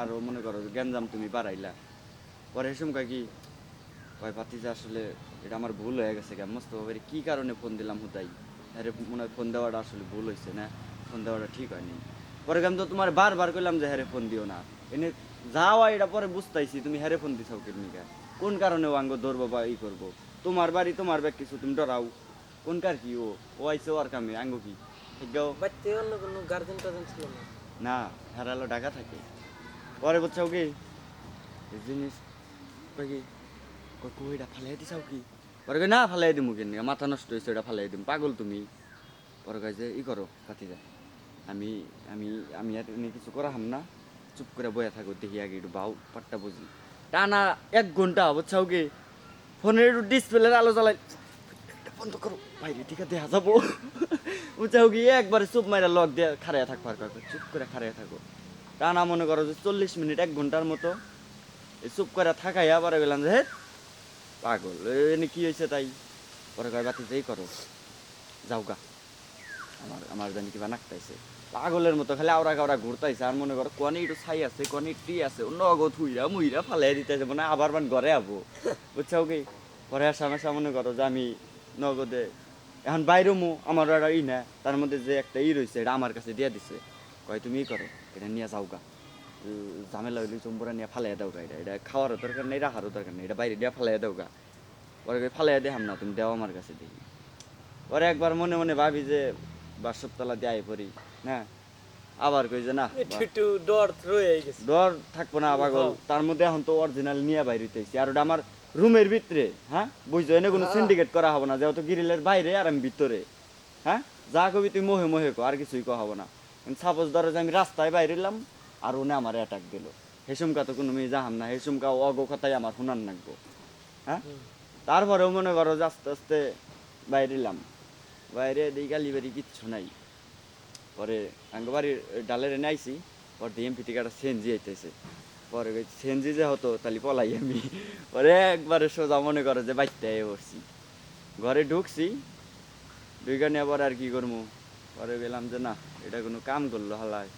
আরও মনে করো গ্যাঞ্জাম তুমি বাড়াইলা। পরে হেসুম কয় কি কয় পাতিজা আসলে এটা আমার ভুল হয়ে গেছে কেন? মস্ত বাবারে কি কারণে ফোন দিলাম হুতাই? আরে মনে হয় ফোন দেওয়াটা আসলে ভুল হয়েছে না? ফোন দেওয়াটা ঠিক হয়নি। পরে আমি তো তোমার বারবার কইলাম যে হ্যারে ফোন দিও না। এনে যাওয়া এটা পরে বুঝতাইছি তুমি হ্যারে ফোন দিছাও কেমনিকা কোন কারণে ও আঙ্গ ধরবো বা ই করব? তোমার বাড়ি তোমার ব্যাগ কিছু তুমি ডরাও। কোন কার কি ও? ও আইসে ওর কামে আঙ্গো কি? ঠিক গাও? বাড়িতে অন্য কোনো গার্জেন টার্জেন ছিল না? না হারালো ঢাকা থাকে। পরে বুঝছাও কি জিনিস কি? কই কই, এটা ফালাই দিছাও কি? পরে না, ফালাই দিমু কেন মাথা নষ্ট হয়েছে এটা ফালাই দিম। পাগল তুমি? পরে কই যে, ই করো, কাটি যা। আমি আমি আমি আর এনে কিছু করা হাম না। চুপ করে বয়ে থাকো, দেখি আগে একটু বাউ, পাট্টা বুঝি। টানা এক ঘণ্টা বুঝছাও কি? ফোনের একটু ডিসপ্লের আলো জ্বালাই, বন্ধ করো, বাইরে ঠিক আছে দেখা যাব। বুঝছাও কি? একবারে চুপ মাইরা লক দিয়ে খাড়াইয়া থাকব আর চুপ করে খাড়াইয়া থাকো। টানা মনে করো যে চল্লিশ মিনিট, এক ঘণ্টার মতো। চুপ করে থাকাইয়া পরে গেলাম যে পাগল এনে কি হয়েছে তাই? পরে কয়, বাতি যেই করো। যাও গা। আমার আমার জানি কিবা নাকতাইছে। পাগলের মতো খালি আওরা কাওরা ঘুরতাইছে। আর মনে করো কনে একটু ছাই আছে, কনে টি আছে। নগদ হুইরা মুইরা ফালাই দিতেছে মানে আবার মান ঘরে আবো। বুঝছাও কি? পরে আসা মাসা মনে করো যে আমি নগদে, এখন বাইরে মু আমার ই না। তার মধ্যে যে একটা ই রয়েছে এটা আমার কাছে দিয়ে দিছে। কয় তুমি করো এটা নিয়ে যাও গা। ঝামেলা হইলে চম্বরা নিয়ে ফালাই দাও গা এটা এটা খাওয়ারও দরকার নেই রাখারও দরকার নেই এটা বাইরে দিয়ে ফালাই দাও গা। কই ফালাই দেখাম না তুমি দেও আমার কাছে দেখি। পরে একবার মনে মনে ভাবি যে বাসতলা দিয়ে পড়ি না? আবার কই যে না ডর ডর থাকব না পাগল তার মধ্যে এখন তো অরিজিনাল নিয়ে বাইরে হইতেছি। আর ওটা আমার রুমের ভিতরে হ্যাঁ? বুঝছ এনে কোনো সিন্ডিকেট করা হবে না যেহেতু গিরিলের বাইরে আর আমি ভিতরে হ্যাঁ? যা কবি তুই মোহে মোহে কো আর কিছুই কো হবে না। সাপোজ ধরো যে আমি রাস্তায় বাইরে এলাম আর ওনে আমার অ্যাটাক দিল। হেসুমকা তো কোনো মেয়ে যাহাম না হেসুমকা অগো কথাই আমার শুনান নাকবো হ্যাঁ? তারপরেও মনে করো যে আস্তে আস্তে বাইরে এলাম বাইরে দিই গালি বাড়ি কিচ্ছু নাই। পরে আঙ্গবাড়ির ডালের এনে আইসি পরে দিয়ে এমপি টিকাটা সেনজি আইতেছে। পরে সেনজি যে হতো, তাহলে পলাই আমি। পরে একবারে সোজা মনে করো যে বাইতে পড়ছি ঘরে ঢুকছি ঢুকে নিয়ে পরে আর কি করব পরে গেলাম যে না, এটা কোনো কাম করল হালায়।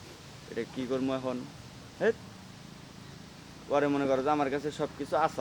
এটা কি করব এখন? হে পরে মনে করো যে আমার কাছে সব কিছু আসা